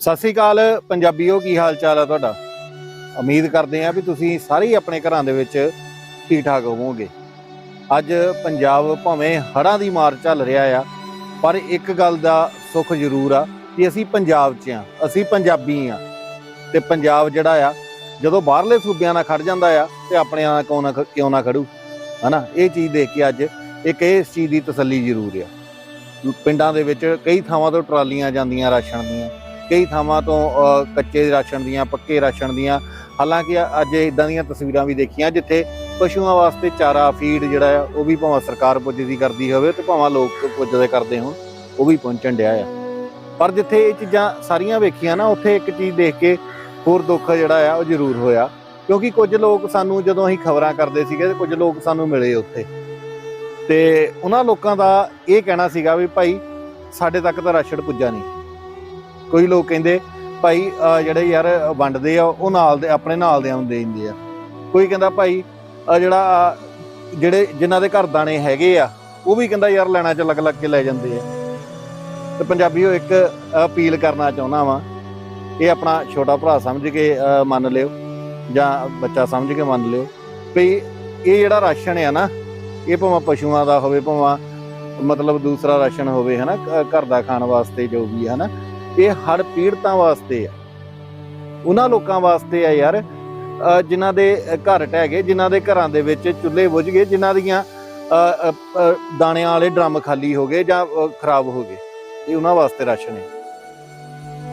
ਸਤਿ ਸ੍ਰੀ ਅਕਾਲ ਪੰਜਾਬੀਓ, ਕੀ ਹਾਲ ਚਾਲ ਆ ਤੁਹਾਡਾ? ਉਮੀਦ ਕਰਦੇ ਹਾਂ ਵੀ ਤੁਸੀਂ ਸਾਰੇ ਹੀ ਆਪਣੇ ਘਰਾਂ ਦੇ ਵਿੱਚ ਠੀਕ ਠਾਕ ਹੋਵੋਗੇ। ਅੱਜ ਪੰਜਾਬ ਭਾਵੇਂ ਹੜ੍ਹਾਂ ਦੀ ਮਾਰ ਚੱਲ ਰਿਹਾ ਆ, ਪਰ ਇੱਕ ਗੱਲ ਦਾ ਸੁੱਖ ਜ਼ਰੂਰ ਆ ਕਿ ਅਸੀਂ ਪੰਜਾਬ 'ਚ ਆ ਅਸੀਂ ਪੰਜਾਬੀ ਆ ਤੇ ਪੰਜਾਬ ਜਿਹੜਾ ਆ, ਜਦੋਂ ਬਾਹਰਲੇ ਸੂਬਿਆਂ ਨਾਲ ਖੜ ਜਾਂਦਾ ਆ, ਤੇ ਆਪਣੇ ਨਾਲ ਕਿਉਂ ਨਾ ਖ- ਕਿਉਂ ਨਾ ਖੜੂ? ਹਨਾ? ਇਹ ਚੀਜ਼ ਦੇਖ ਕੇ ਅੱਜ ਇੱਕ ਇਸ ਚੀਜ਼ ਦੀ ਤਸੱਲੀ ਜ਼ਰੂਰ ਆ। ਪਿੰਡਾਂ ਦੇ ਵਿੱਚ ਕਈ ਥਾਵਾਂ ਤੋਂ ਟਰਾਲੀਆਂ ਜਾਂਦੀਆਂ, ਰਾਸ਼ਨ ਦੀਆਂ। ਕਈ ਥਾਵਾਂ ਤੋਂ ਕੱਚੇ ਰਾਸ਼ਨ ਦੀਆਂ, ਪੱਕੇ ਰਾਸ਼ਨ ਦੀਆਂ, ਹਾਲਾਂਕਿ ਅੱਜ ਇਦਾਂ ਦੀਆਂ ਤਸਵੀਰਾਂ ਵੀ ਦੇਖੀਆਂ, ਜਿੱਥੇ ਪਸ਼ੂਆਂ ਵਾਸਤੇ ਚਾਰਾ, ਫੀਡ ਜਿਹੜਾ ਆ, ਉਹ ਵੀ ਭਾਵੇਂ ਸਰਕਾਰ ਪੁੱਜਦੀ ਕਰਦੀ ਹੋਵੇ ਤੇ ਭਾਵੇਂ ਲੋਕ ਪੁੱਜਦੇ ਕਰਦੇ ਹੋਣ, ਉਹ ਵੀ ਪਹੁੰਚਣ ਡਿਆ ਆ। ਪਰ ਜਿੱਥੇ ਇਹ ਚੀਜ਼ਾਂ ਸਾਰੀਆਂ ਵੇਖੀਆਂ ਨਾ, ਉੱਥੇ ਇੱਕ ਚੀਜ਼ ਦੇਖ ਕੇ ਹੋਰ ਦੁੱਖ ਜਿਹੜਾ ਆ, ਉਹ ਜ਼ਰੂਰ ਹੋਇਆ। ਕਿਉਂਕਿ ਕੁਝ ਲੋਕ ਸਾਨੂੰ ਜਦੋਂ ਅਸੀਂ ਖਬਰਾਂ ਕਰਦੇ ਸੀਗੇ, ਤੇ ਕੁਝ ਲੋਕ ਸਾਨੂੰ ਮਿਲੇ ਉੱਥੇ। ਤੇ ਉਹਨਾਂ ਲੋਕਾਂ ਦਾ ਇਹ ਕਹਿਣਾ ਸੀਗਾ ਵੀ ਭਾਈ, ਸਾਡੇ ਤੱਕ ਤਾਂ ਰਾਸ਼ਨ ਪੁੱਜਾ ਨਹੀਂ। ਕੋਈ ਲੋਕ ਕਹਿੰਦੇ, ਭਾਈ ਜਿਹੜੇ ਯਾਰ ਵੰਡਦੇ ਆ, ਉਹ ਨਾਲ ਦੇ, ਆਪਣੇ ਨਾਲ ਦੇ ਆਉਂਦੇ ਦਿੰਦੇ ਆ। ਕੋਈ ਕਹਿੰਦਾ, ਭਾਈ ਜਿਹੜਾ ਜਿਹੜੇ ਜਿਨ੍ਹਾਂ ਦੇ ਘਰ ਦਾਣੇ ਹੈਗੇ ਆ, ਉਹ ਵੀ ਕਹਿੰਦਾ ਯਾਰ ਲੈਣਾ ਚ ਲੱਗ ਲੱਗ ਕੇ ਲੈ ਜਾਂਦੇ ਆ। ਤੇ ਪੰਜਾਬੀਓ ਇੱਕ ਅਪੀਲ ਕਰਨਾ ਚਾਹੁੰਦਾ ਵਾਂ, ਇਹ ਆਪਣਾ ਛੋਟਾ ਭਰਾ ਸਮਝ ਕੇ ਮੰਨ ਲਿਓ, ਜਾਂ ਬੱਚਾ ਸਮਝ ਕੇ ਮੰਨ ਲਿਓ ਵੀ ਇਹ ਜਿਹੜਾ ਰਾਸ਼ਨ ਆ ਨਾ, ਇਹ ਭਾਵੇਂ ਪਸ਼ੂਆਂ ਦਾ ਹੋਵੇ, ਭਾਵੇਂ ਮਤਲਬ ਦੂਸਰਾ ਰਾਸ਼ਨ ਹੋਵੇ, ਹਨਾ ਘਰ ਦਾ ਖਾਣ ਵਾਸਤੇ ਜੋ ਵੀ ਹੈ ਹਨਾ ਇਹ ਹੜ ਪੀੜਤਾਂ ਵਾਸਤੇ ਆ। ਉਹਨਾਂ ਲੋਕਾਂ ਵਾਸਤੇ ਆ ਯਾਰ। ਅ, ਜਿਨ੍ਹਾਂ ਦੇ ਘਰ ਢਹਿ ਗਏ ਜਿਨ੍ਹਾਂ ਦੇ ਘਰਾਂ ਦੇ ਵਿੱਚ ਚੁੱਲ੍ਹੇ ਬੁਝ ਗਏ ਜਿਨ੍ਹਾਂ ਦੀਆਂ ਦਾਣਿਆਂ ਵਾਲੇ ਡਰਮ ਖਾਲੀ ਹੋ ਗਏ ਜਾਂ ਖਰਾਬ ਹੋ ਗਏ। ਇਹ ਉਹਨਾਂ ਵਾਸਤੇ ਰਾਸ਼ਨ ਹੈ।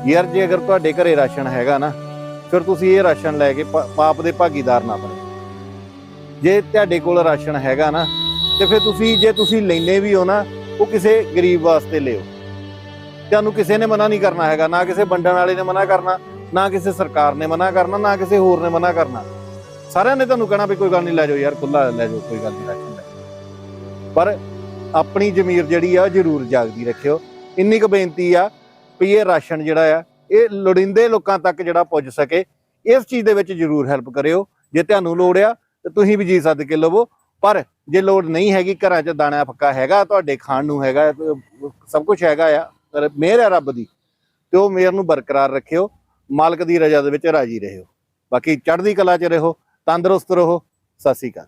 ਯਾਰ ਜੇ ਅਗਰ ਤੁਹਾਡੇ ਘਰੇ ਰਾਸ਼ਨ ਹੈਗਾ ਨਾ ਫਿਰ ਤੁਸੀਂ ਇਹ ਰਾਸ਼ਨ ਲੈ ਕੇ ਪਾ- ਪਾਪ ਦੇ ਭਾਗੀਦਾਰ ਨਾ ਬਣੋ। ਜੇ ਤੁਹਾਡੇ ਕੋਲ ਰਾਸ਼ਨ ਹੈਗਾ ਨਾ ਤੇ ਫਿਰ ਤੁਸੀਂ ਜੇ ਤੁਸੀਂ ਲੈਨੇ ਵੀ ਹੋ ਨਾ ਉਹ ਕਿਸੇ ਗਰੀਬ ਵਾਸਤੇ ਲਿਓ। ਤੁਹਾਨੂੰ ਕਿਸੇ ਨੇ ਮਨਾ ਨਹੀਂ ਕਰਨਾ ਹੈਗਾ, ਨਾ ਕਿਸੇ ਵੰਡਣ ਵਾਲੇ ਨੇ ਮਨਾ ਕਰਨਾ, ਨਾ ਕਿਸੇ ਸਰਕਾਰ ਨੇ ਮਨਾ ਕਰਨਾ, ਨਾ ਕਿਸੇ ਹੋਰ ਨੇ ਮਨਾ ਕਰਨਾ। ਸਾਰਿਆਂ ਨੇ ਤੁਹਾਨੂੰ ਕਹਿਣਾ ਵੀ ਕੋਈ ਗੱਲ ਨਹੀਂ, ਲੈ ਜਾਓ ਯਾਰ ਖੁੱਲਾ ਲੈ ਜਾਓ, ਕੋਈ ਗੱਲ ਨਹੀਂ ਰਾਸ਼ਨ ਲੈ ਪਰ ਆਪਣੀ ਜ਼ਮੀਰ ਜਿਹੜੀ ਆ ਜ਼ਰੂਰ ਜਾਗਦੀ ਰੱਖਿਓ। ਇੰਨੀ ਕੁ ਬੇਨਤੀ ਆ ਵੀ ਇਹ ਰਾਸ਼ਨ ਜਿਹੜਾ ਆ, ਇਹ ਲੋੜਿੰਦੇ ਲੋਕਾਂ ਤੱਕ ਜਿਹੜਾ ਪੁੱਜ ਸਕੇ, ਇਸ ਚੀਜ਼ ਦੇ ਵਿੱਚ ਜ਼ਰੂਰ ਹੈਲਪ ਕਰਿਓ। ਜੇ ਤੁਹਾਨੂੰ ਲੋੜ ਆ, ਤੇ ਤੁਸੀਂ ਵੀ ਜੀ ਸੱਦ ਕੇ ਲਵੋ। ਪਰ ਜੇ ਲੋੜ ਨਹੀਂ ਹੈਗੀ, ਘਰਾਂ 'ਚ ਦਾਣਾ ਫੱਕਾ ਹੈਗਾ, ਤੁਹਾਡੇ ਖਾਣ ਨੂੰ ਹੈਗਾ, ਸਭ ਕੁਝ ਹੈਗਾ ਆ ਮਿਹਰ ਹੈ ਰੱਬ ਦੀ, ਤੇ ਉਹ ਮਿਹਰ ਨੂੰ ਬਰਕਰਾਰ ਰੱਖਿਓ, ਮਾਲਕ ਦੀ ਰਜ਼ਾ ਦੇ ਵਿੱਚ ਰਾਜੀ ਰਹੋ ਬਾਕੀ ਚੜ੍ਹਦੀ ਕਲਾ 'ਚ ਰਹੋ, ਤੰਦਰੁਸਤ ਰਹੋ। ਸਤਿ ਸ੍ਰੀ ਅਕਾਲ।